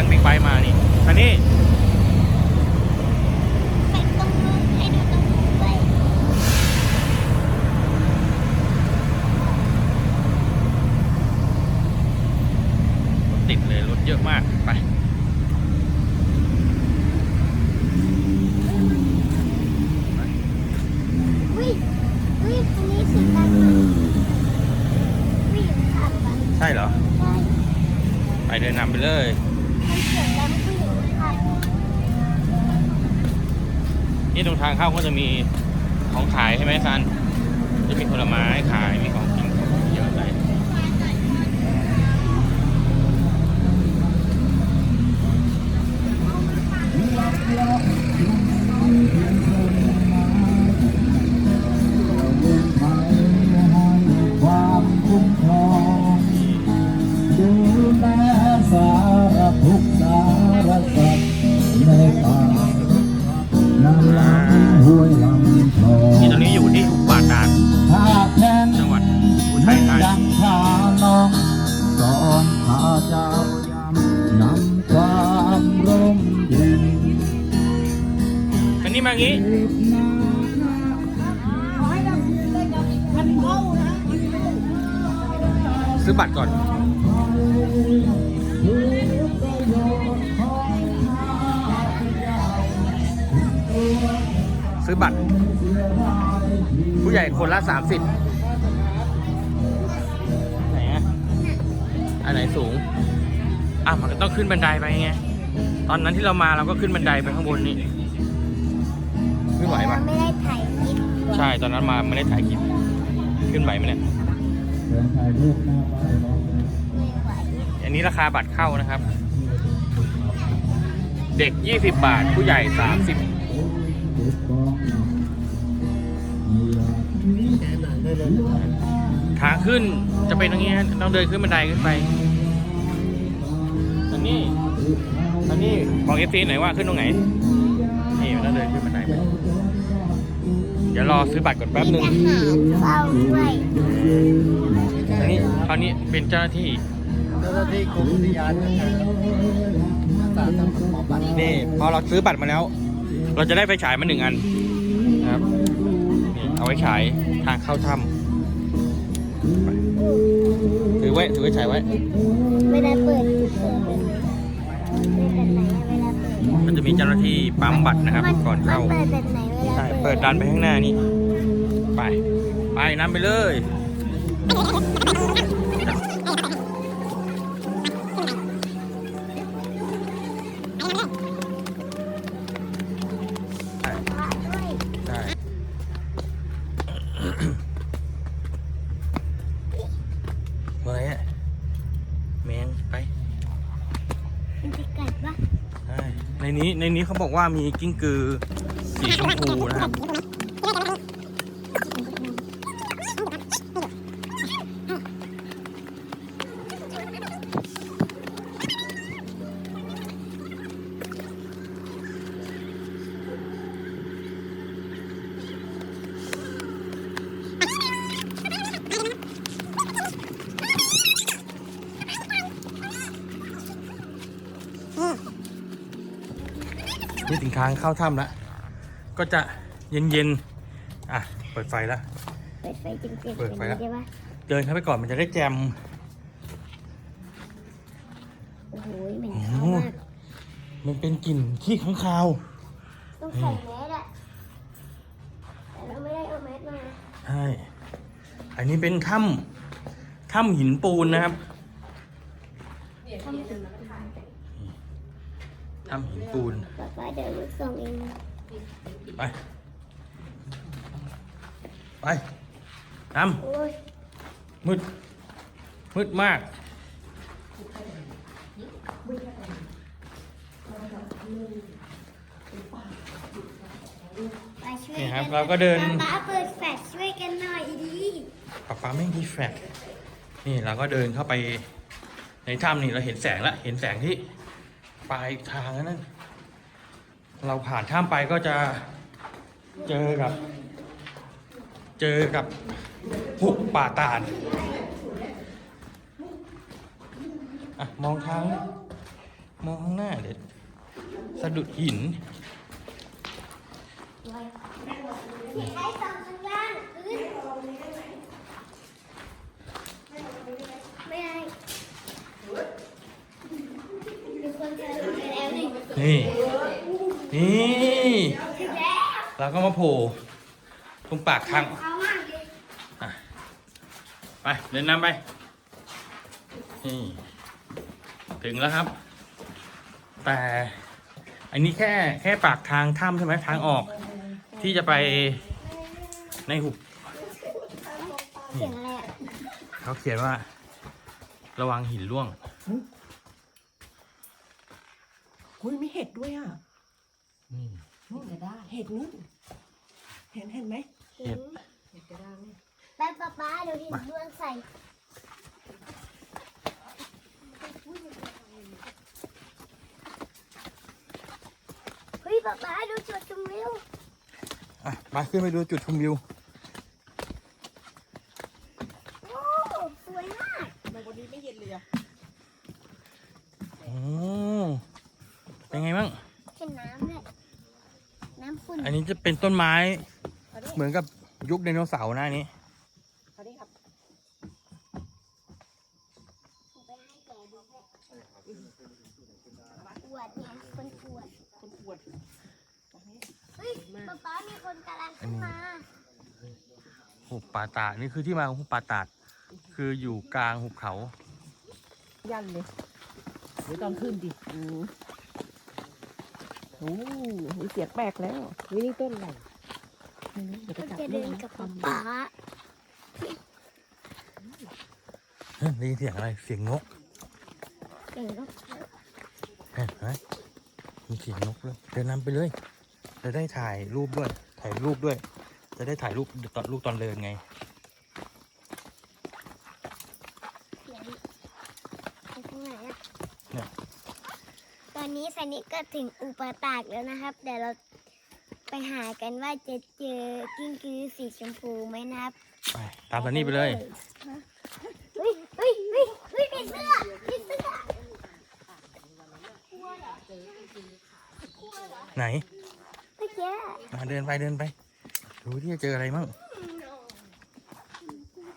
ก๊งบิ๊กไบค์มานี่อันนี้ไปตรงนู้นให้ดูตรงนู้นด้วยติดเลยรถเยอะมากไปอุ้ยอุ้ยอันนี้สีดำอะอุ้ยขับอะใช่เหรอใช่ไปเดินนำไปเลย นี่ตรงทางเข้าก็จะมีของขายใช่ไหมซันจะมีผลไม้ขายมีของ เจ้านำความร่มเย็นนี้มางี้ซื้อบัตรก่อนซื้อบัตร ผู้ใหญ่คนละสามสิบ อันไหนสูง อะมันก็ต้องขึ้นบันไดไปไง ตอนนั้นที่เรามาเราก็ขึ้นบันไดไปข้างบนนี่ ไม่ไหวปะเราไม่ได้ถ่ายคลิปใช่ ตอนนั้นมาไม่ได้ถ่ายคลิป ขึ้นไหวไหมเนี่ยเดินถ่ายรูปหน้าป้ายรถไม่ไหวอันนี้ราคาบัตรเข้านะครับ เด็ก 20 บาท ผู้ใหญ่ 30ติดกองมีอยาก ทางขึ้นจะเป็นอย่างนี้ฮะต้องเดินขึ้นบันไดขึ้นไปอันนี้อันนี้บอกเอฟซีหน่อยว่าขึ้นตรงไหน นี่มันต้องเดินขึ้นบันไดไปเดี๋ยวรอซื้อบัตรก่อนแป๊บหนึ่งจะหาเฝ้าด้วยอันนี้คราวนี้เป็นเจ้าหน้าที่เจ้าหน้าที่กรมอุทยานนะครับสาธารณสุขบัตรนี่พอเราซื้อบัตรมาแล้ว เราจะได้ไฟฉายมาหนึ่งอันนะครับนี่เอาไว้ฉายทางเข้าถ้ำไป ถือไว้ ถือไว้ฉายไว้ เวลาเปิดเปิดเป็นเป็นแบบไหนอะเวลาเปิดมันจะมีเจ้าหน้าที่ปั๊มบัตรนะครับ ก่อนเข้า มันเปิดแบบไหนเวลาใช่ เปิดดันไปข้างหน้านี่ ไป ไปน้ำไปเลย มันจะกัดปะใช่ในนี้ในนี้เขาบอกว่ามีกิ้งกือสีชมพูนะครับ นี่ถึงทางเข้าถ้ำแล้วก็จะเย็นๆอะเปิดไฟแล้วเปิดไฟจริงๆเปิดไฟแล้วใช่ปะเดินเข้าไปก่อนมันจะได้แจมโอ้โหเหม็นโอ้เท้าโหมากมันเป็นกลิ่นขี้ข้างคาวต้องใส่แมสอะแต่เราไม่ได้เอาแมสมาใช่อันนี้เป็นถ้ำถ้ำหินปูนนะครับถ้ำหิน ปูนป๊าป๊าเดี๋ยวลูกส่งเองไป ไปน้โอ้ยำมืด มืดมากมาช่วยนี่ครับนเราก็เดิน ป๊าป๊าเปิดแฟลชช่วยกันหน่อยดีป๊าป๊าไม่มีแฟลชนี่เราก็เดินเข้าไปในถ้ำนี่เราเห็นแสงแล้วเห็นแสงที่ ปลายทางนั่นเราผ่านถ้ำไปก็จะเจอกับ เจอกับหุบป่าตาดอะมองทางมองข้างหน้าเด็ดสะดุดหิน ผิดได้สองข้างล่างพื้นไม่ได้มีคนเคยลงไปแล้ว นี่ นี่นี่ถึงแล้วเราก็มาโผล่ตรงปากทางเอามากเลยไปเดินนำไป นี่ ถึงแล้วครับ แต่อันนี้แค่แค่ปากทางถ้ำใช่ไหมทางออก ที่จะไปในหุบเสียงอะไรอะเขาเขียนว่า ระวังหินร่วง อุ้ยมีเห็ดด้วยอะนี่นู่นจะได้เห็ดนู่นเห็นเห็นไหมเห็ดเห็ดกระด้างนี่แป๊บป๊าป๊าเดี๋ยวหินด้วนใส่เฮ้ยป๊าป๊าดูจุดชมวิวอะมาขึ้นไปดูจุดชมวิว โอ้สวยมาก ทำไมวันนี้ไม่เย็นเลยอะ โอ้เป็นไงบ้าง เห็นน้ำเลยน้ำขุ่น อันนี้ จะเป็นต้นไม้อันนี้เหมือนกับยุคไดโนเสาร์หน้านี้อันนี้ครับไปให้แกดูด้วยปวดเนี่ยคนปวดคนปวดตรงนี้เฮ้ยป๊าป๊ามีคนกำลังขึ้นมาหุบป่าตาดนี่คือที่มาของหุบป่าตาด คืออยู่กลางหุบเขา ยันเลยเดี๋ยวตอนขึ้นดิอืม โอ้มีเสียงแปลกแล้ววินี่ต้นอะไรไม่รู้เดี๋ยวก็ไปจับจะเดินกับป๊าป๊าเฮ้ยได้ยินเสียงอะไร เสียงนกเดี๋ยวก็เห็นไหมมีเสียงนกด้วยเดินนำไปเลย จะได้ถ่ายรูปด้วย ถ่ายรูปด้วย จะได้ถ่ายรูปตอนรูปตอนเดินไง เสียงไปตรงไหนอะ เนี่ย ตอ นนี้สันนิก็ถึงอุปตากแล้วนะครับ เดี๋ยวเราไปหากันว่าจะเจอกิ้งกือสีชมพูไหมนะครับ ไปตามซันนี่ไปเลย เฮ้ยเฮ้ยเฮ้ยเฮ้ยมีเสื้อมีเสื้อไหนเมื่อกี้มาเดินไปเดินไป ดูที่จะเจออะไรมั่ง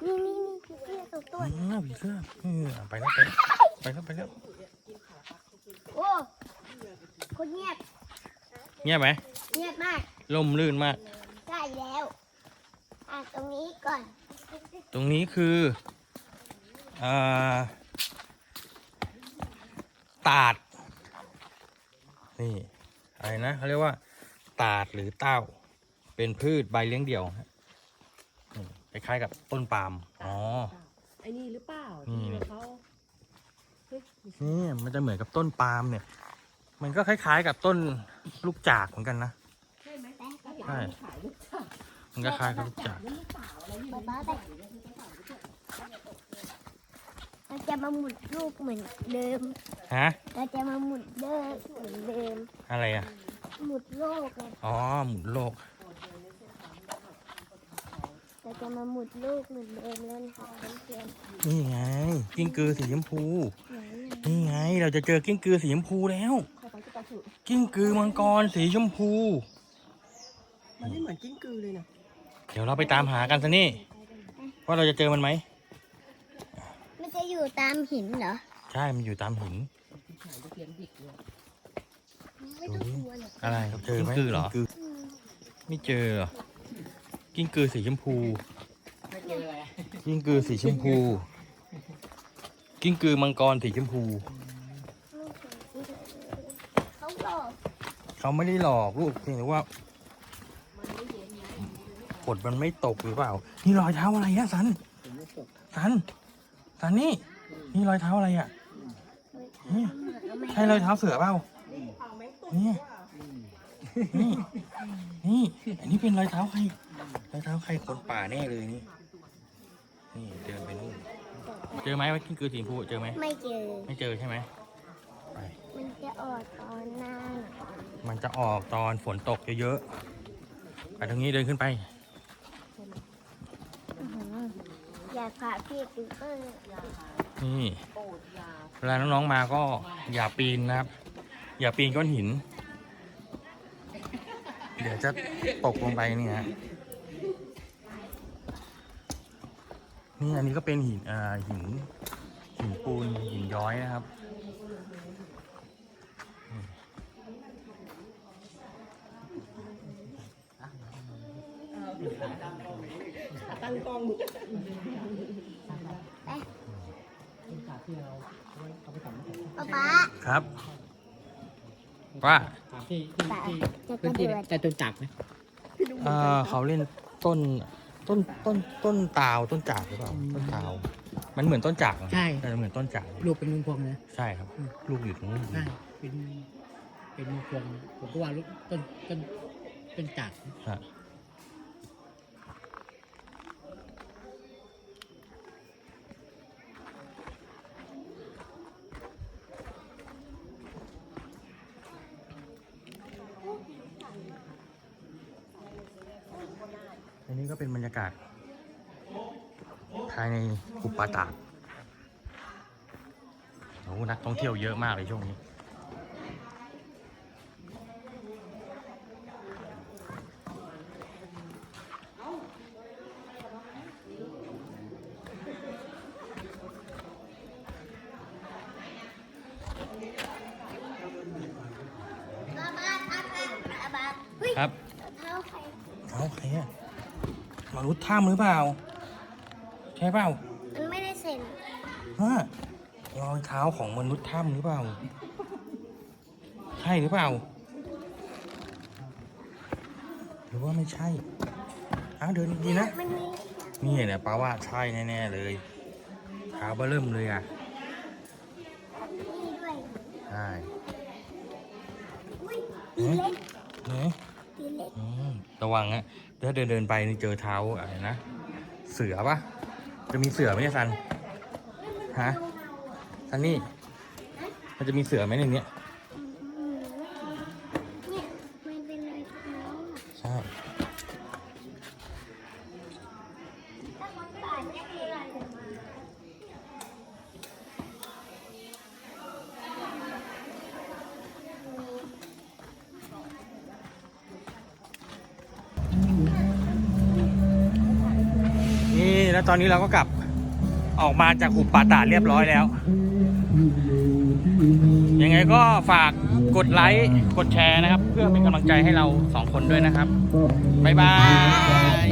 นี่นี่นี่มีเสื้อตัวตัว อืมผีเสื้อเออไปแล้วไปแล้วไปแล้วไปแล้ว โอ้ คนเงียบ เงียบไหมเงียบมากล่มลื่นมากใช่แล้วอะตรงนี้ก่อน ตรงนี้คืออ่าตาด นี่อะไรนะเขาเรียกว่า ตาดหรือเต้า เป็นพืชใบเลี้ยงเดี่ยวฮะนี่คล้ายๆกับต้นปาล์มอ๋อ ไอ้นี่หรือเปล่านี่ที่เขาเฮ้ยมีเสียงนี่มันจะเหมือนกับต้นปาล์มเนี่ย มันก็คล้าย ๆ กับต้นลูกจากเหมือนกันนะ ใช่ไหมไปไปใช่ ขายลูกจ้ามันก็คล้ายกับลูกจากแล้วลูกสาวอะไรอยู่ป๊าป๊าไปเราจะมาหมุนลูกเหมือนเดิม ฮะ เราจะมาหมุนเดิมเหมือนเดิม อะไรอะ หมุนโลกไงอ๋อ หมุนโลก เราจะมาหมุนลูกเหมือนเดิมแล้วนะคะเพื่อนนี่ไง กิ้งกือสีชมพู ๆไหนอะนี่ไง เราจะเจอกิ้งกือสีชมพูแล้วเข้าไป ก็ตาสุกิ้งกือมังกรสีชมพู มันไม่เหมือนกิ้งกือเลยนะเดี๋ยวเราไปตามหากันซะนี่ว่าเราจะเจอมันไหมมันจะอยู่ตามหินเหรอ ใช่ มันอยู่ตามหินขายลูกเลี้ยงดิกเลยไม่ต้องกลัวหรอกอะไรเจอไหมกิ้งกือเหรออืมไม่เจอเหรอกิ้งกือสีชมพูไม่เจออะไรกิ้งกือสีชมพู กิ้งกือมังกรสีชมพู เขาหลอก เขาไม่ได้หลอกลูกเพียงแต่ว่าฝนมันไม่ตกหรือเปล่า นี่รอยเท้าอะไรอะสัน สัน สันนี่ นี่รอยเท้าอะไรอะนี่ใช่รอยเท้าเสือเปล่านี่นี่ นี่ อันนี้เป็นรอยเท้าใคร รอยเท้าใครคนป่าแน่เลยนี่ นี่เดินไปนู่น เจอไหมว่ากิ้งกือสีชมพูเจอไหม ไม่เจอ ไม่เจอใช่ไหมไปมัน จะออกตอนหน้าหนาวมันจะออกตอนฝนตกเยอะๆ ไปทางนี้เดินขึ้นไปอื้อหืออยากพาพี่ดูเออนี่เวลาน้องๆมาก็อย่าปีนนะครับ อย่าปีนก้อนหิน เดี๋ยวจะตกลงไปนี่ฮะนี่อันนี้ก็เป็นหินอ่าหินหินปูนหินย้อยนะครับ ตั้งกล้องป๊าป๊าครับว่าที่ที่ป๊าที่จะกพื้ระนโดที่ดจะตุนจักรไหมเอ่อเขาเล่นต้นต้นต้นต้นตาวต้นจากหรือเปล่าต้นตาว มันเหมือนต้นจากนะใช่เออเหมือนต้นจากลูกเป็นมุมพวงนะใช่ครับ ลูกอยู่ตรงนู้นใช่เป็นเป็นมุมพวงผมก็ว่าลูกต้นต้นต้นจักรฮะ ก็เป็นบรรยากาศ ภายในกุปปาตาโอ้นักท่องเที่ยวเยอะมากเลยช่วงนี้ ป๊าป๊าป๊าป๊าป๊าป๊าเฮ้ย ครับ เท้าใคร เอาใครอะ มนุษย์ถ้ำหรือเปล่า ใช่เปล่ามันไม่ได้เซ็นฮะรอยเท้าของมนุษย์ถ้ำหรือเปล่า ใช่หรือเปล่า หรือว่าไม่ใช่อ้าวเดินดีๆนะ มันมีนี่เนี่ยป้าว่าใช่แน่ๆเลยเท้าเบ้อเริ่มเลยอะนี่ด้วยใช่อุ้ยตีเล็ก เนี่ยตีเล็ก อืมระวังนะ ถ้าเดินเดินไปนี่เจอเท้าอะไรนะ เสือปะจะมีเสือไหมเนี่ยซัน ฮะซันนี่ มันจะมีเสือไหมในเนี้ย ตอนนี้เราก็กลับออกมาจากหุบป่าตาดเรียบร้อยแล้ว ยังไงก็ฝากกดไลค์กดแชร์นะครับ เพื่อเป็นกำลังใจให้เราสองคนด้วยนะครับ บ๊ายบาย